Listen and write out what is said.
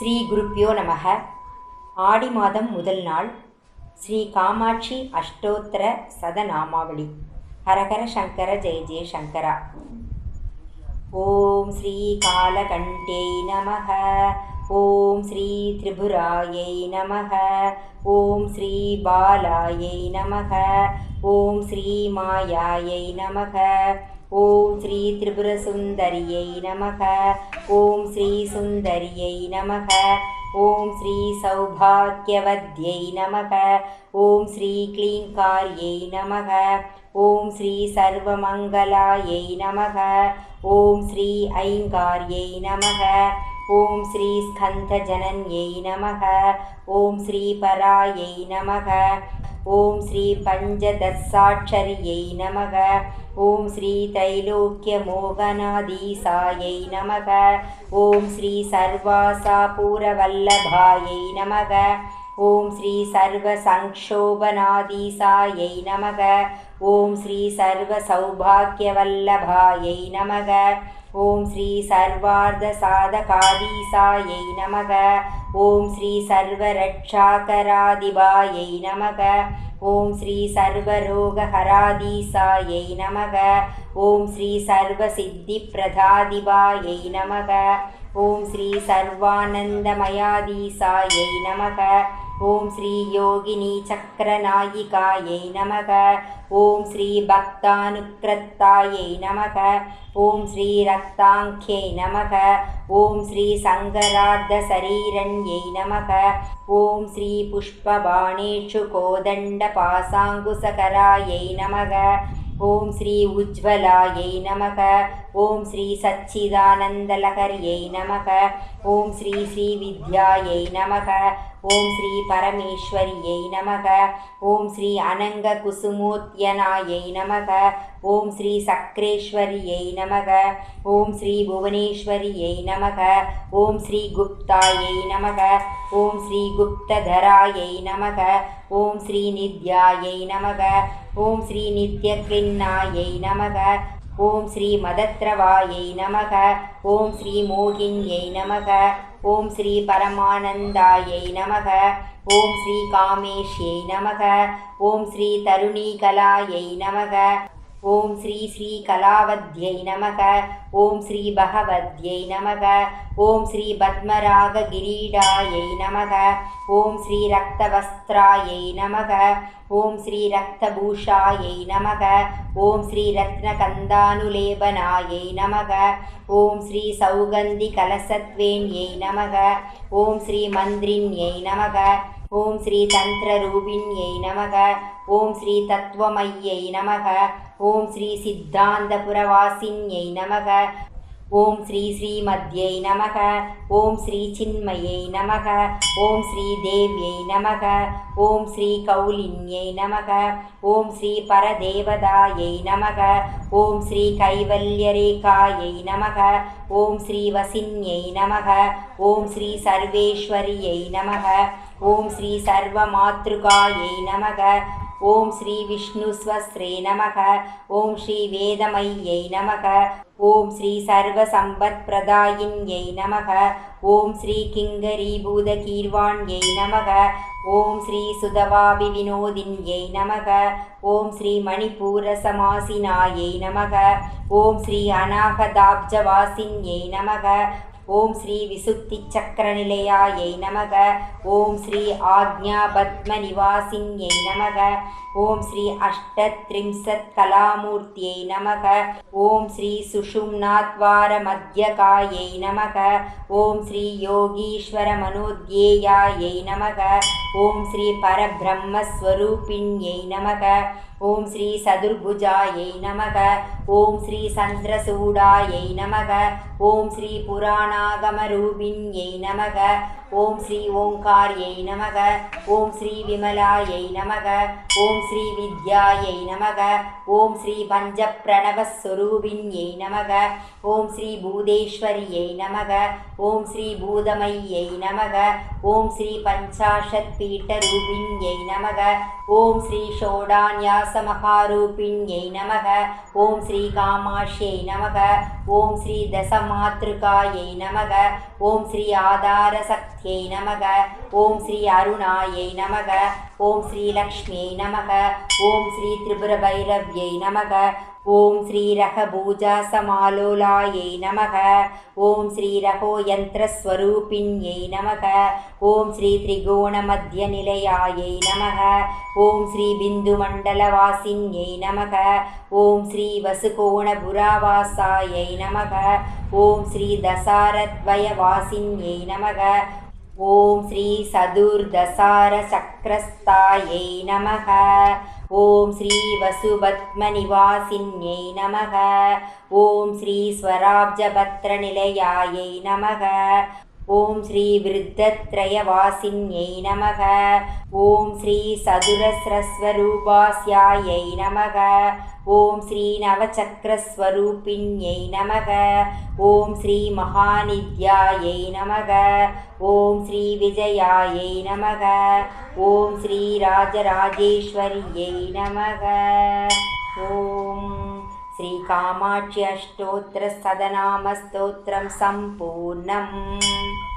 ஸ்ரீ குருப்பியோ நமக. ஆடி மாதம் முதல் நாள் ஸ்ரீ காமாட்சி அஷ்டோத்தர சதநாமாவளி. ஹரஹர சங்கர ஜெய ஜெய சங்கரா. ஓம் ஸ்ரீ காலகண்டே நமக. ஓம் ஸ்ரீ திரிபுராயை நமக. ஓம் ஸ்ரீ பாலாயை நமக. ஓம் ஸ்ரீ மாயாயை நமக. ஓம் ஸ்ரீ திரிபுர சுந்தரியை நமக. ஓம் ஸ்ரீ சுந்தரியை நமக. ஓம் ஸ்ரீ சௌபாக்கியவத்யை நமக. ஓம் ஸ்ரீ க்ளீங்கார்யை நமக. ஓம் ஸ்ரீ சர்வமங்கலாயை நமக. ஓம் ஸ்ரீ ஐங்கார்யை நமக. ஓம் ஸ்ரீ ஸ்கந்தஜனன்யை நமக. ஓம் ஸ்ரீ பராயை நமக. ஓம் ஸ்ரீ பஞ்சதசாட்சரியை நமக. ஓம் ஸ்ரீ தைலோக்கிய மோகநாதீசாயை நமக. ஓம் ஸ்ரீ சர்வாசா பூரவல்லபாயை நமக. ஓம் ஸ்ரீ சர்வ சங்கோபநாதீசாயை நமக. ஓம் ஸ்ரீ சர்வ சர்வசௌபாக்கியவல்லபாயை நமக. ஓம் ஸ்ரீ சர்வார்த்த சாதகாதீசாயை நமக. ஓம் ஸ்ரீ சர்வரட்சாகராதிபாயை நமக. ஓம் ஸ்ரீ சர்வரோகஹராதீசாயை நமக. ஓம் ஸ்ரீ சர்வசித்திப்பிரதாதிபாயை நமக. ஓம் ஸ்ரீ சர்வானந்தமயாதீசாயை நமக. ஓம் ஸ்ரீ யோகினி சக்கரநாயிகாயை நமக. ஓம் ஸ்ரீ பக்தானுக்கிரத்தாயை நமக. ஓம் ஸ்ரீ ரக்தாங்கியை நமக. ஓம் ஸ்ரீ சங்கரார்த்தசரீரண்யை நமக. ஓம் ஸ்ரீ புஷ்பபாணேஷு கோதண்ட பாசாங்குசகராயை நமக. ஓம் ஸ்ரீ உஜ்வலாயை நமக. ஓம் ஸ்ரீ சச்சிதானந்தலகரியை நமக. ஓம் ஸ்ரீ ஸ்ரீ வித்யாயை நமக. ஓம் ஸ்ரீ பரமேஸ்வரியை நமக. ஓம் ஸ்ரீ அனங்க குசுமோத்யனாயை நமக. ஓம் ஸ்ரீ சக்ரேஸ்வரியை நமக. ஓம் ஸ்ரீ புவனேஸ்வரியை நமக. ஓம் ஸ்ரீ குப்தாயை நமக. ஓம் ஸ்ரீ குப்ததராயை நமக. ஓம் ஸ்ரீ நித்யாயை நமக. ஓம் ஸ்ரீ நித்யக்லின்னாயை நமக. ஓம் ஸ்ரீ மதத்ரவாயை நமக. ஓம் ஸ்ரீ மோகின்யை நமக. ஓம் ஸ்ரீ பரமானந்தாயை நமக. ஓம் ஸ்ரீ காமேஷ்யை நமக. ஓம் ஸ்ரீ தருணீகலாயை நமக. ஓம் ஸ்ரீ ஸ்ரீ கலாவத்யை நமக. ஓம் ஸ்ரீ பகவத்யை நமக. ஓம் ஸ்ரீ பத்மராக கிரீடாயை நமக. ஓம் ஸ்ரீ ரக்தவஸ்திராயை நமக. ஓம் ஸ்ரீ ரக்தபூஷாயை நமக. ஓம் ஸ்ரீ ரத்னகந்தானுலேபனாயை நமக. ஓம் ஸ்ரீ சௌகந்தி கலசத்வேண்யை நமக. ஓம் ஸ்ரீ மந்திரிண்யை நமக. ஓம் ஸ்ரீ தந்திர தந்திரரூபிண்யை நமக ஓம் ஸ்ரீ தத்துவமையை நமக ஓம் ஸ்ரீ சித்தாந்தபுரவாசின்யை நமக ஓம் ஸ்ரீ ஸ்ரீமத்யை நமக ஓம் ஸ்ரீ சின்மயை நமக ஓம் ஸ்ரீ தேவியை நமக ஓம் ஸ்ரீ கௌலின்யை நமக ஓம் ஸ்ரீ பரதேவதாயை நமக ஓம் ஸ்ரீ கைவல்யரேகாயை நமக ஓம் ஸ்ரீ வசின்யை நமக ஓம் ஸ்ரீ சர்வேஸ்வரியை நமக ஓம் ஸ்ரீ சர்வமாத்ருகாயை நமக. ஓம் ஸ்ரீ விஷ்ணுஸ்வஸ்ரே நமக. ஓம் ஸ்ரீ வேதமையை நமக. ஓம் ஸ்ரீ சர்வ சம்பத் பிரதாயின்யை நமக. ஓம் ஸ்ரீ கிங்கரி கிங்கரீபூதகீர்வாண்யை நமக. ஓம் ஸ்ரீ சுதவாபிவினோதின்யை நமக. ஓம் ஸ்ரீ மணிபூரசமாசினாயை நமக. ஓம் ஸ்ரீ அநாகதாப்ஜவாசின்யை நமக. ஓம் ஸ்ரீ விசுத்தி சக்கரநிலையாயை நமக. ஓம் ஸ்ரீ ஆக்ஞா பத்ம ஆக்ஞாபத்மநிவாசின்யை நமக. ஓம் ஸ்ரீ அஷ்டத்ரிம்சத் கலாமூர்த்தியை நமக. ஓம் ஸ்ரீ சுஷும்நாத்வார மத்தியகாயை நமக. ஓம் ஸ்ரீ யோகீஸ்வர மனோத்யேயாயை நமக. ஓம் ஸ்ரீ பரபிரம்மஸ்வரூபிண்யை நமக ஓம் ஸ்ரீ சதுர்புஜாயை நமக ஓம் ஸ்ரீ சந்திரசூடாயை நமக ஓம் ஸ்ரீ புராணாகமரூபிண்யை நமக ஓம் ஸ்ரீ ஓங்கார்யை நமக ஓம் ஸ்ரீ விமலாயை நமக ஓம் ஸ்ரீ வித்யாயை நமக ஓம் ஸ்ரீ பஞ்சப்பிரணவஸ்வரூபிண்யை நமக ஓம் ஸ்ரீ பூதேஸ்வரியை நமக ஓம் ஸ்ரீ பூதமையை நமக ஓம் ஸ்ரீ பஞ்சாஷத் பீட்டரூபிண்யை நமக. ஓம் ஸ்ரீ ஷோடான்யாசமகாரூபிண்யை நமக. ஓம் ஸ்ரீ காமாட்சியை நமக. ஓம் ஸ்ரீ தசமாத்ருகாயை நமக. ஓம் ஸ்ரீ ஆதார சக்தியை நமக. ஓம் ஸ்ரீ அருணாயை நமக. ஓம் ஸ்ரீ லக்ஷ்மியை நமக. ஓம் ஸ்ரீ திரிபுர பைரவ்யை நமக. ஓம் ஸ்ரீ ரகபூஜா சமாலோலாயை நமக. ஓம் ஸ்ரீ ரகோ யந்திரஸ்வரூபிண்யை நமக. ஓம் ஸ்ரீ திரிகோண மத்திய நிலையாயை நமக. ஓம் ஸ்ரீ பிந்து மண்டலவாசின்யை நமக. ஓம் ஸ்ரீ வசுகோணபுராவாசாயை நமக சதுர்தசார சக்கரஸ்தாயை நமக. ஓம் ஸ்ரீ வசுபத்மநிவாசின்யை நமக. ஓம் ஸ்ரீ ஸ்வராப்ஜபத்ரநிலையாயை நமக. ஓம் ஸ்ரீ விருத்தத்ரயவாசின்யை நமக. ஓம் ஸ்ரீ சதுரஸ்ரஸ்வரூபாஸ்யாயை நமக. ஓம் ஸ்ரீ நவச்சக்கரஸ்வரூபிண்யை நமக. ஓம் ஸ்ரீ மகாநித்யாயை நமக. ஓம் ஸ்ரீ விஜயாயை நமக. ஓம் ஸ்ரீ ராஜராஜேஸ்வரியை நமக. ஓம் श्रीकामाक्ष्यष्टोत्रस्तदनामस्तोत्रं सम्पूर्णम्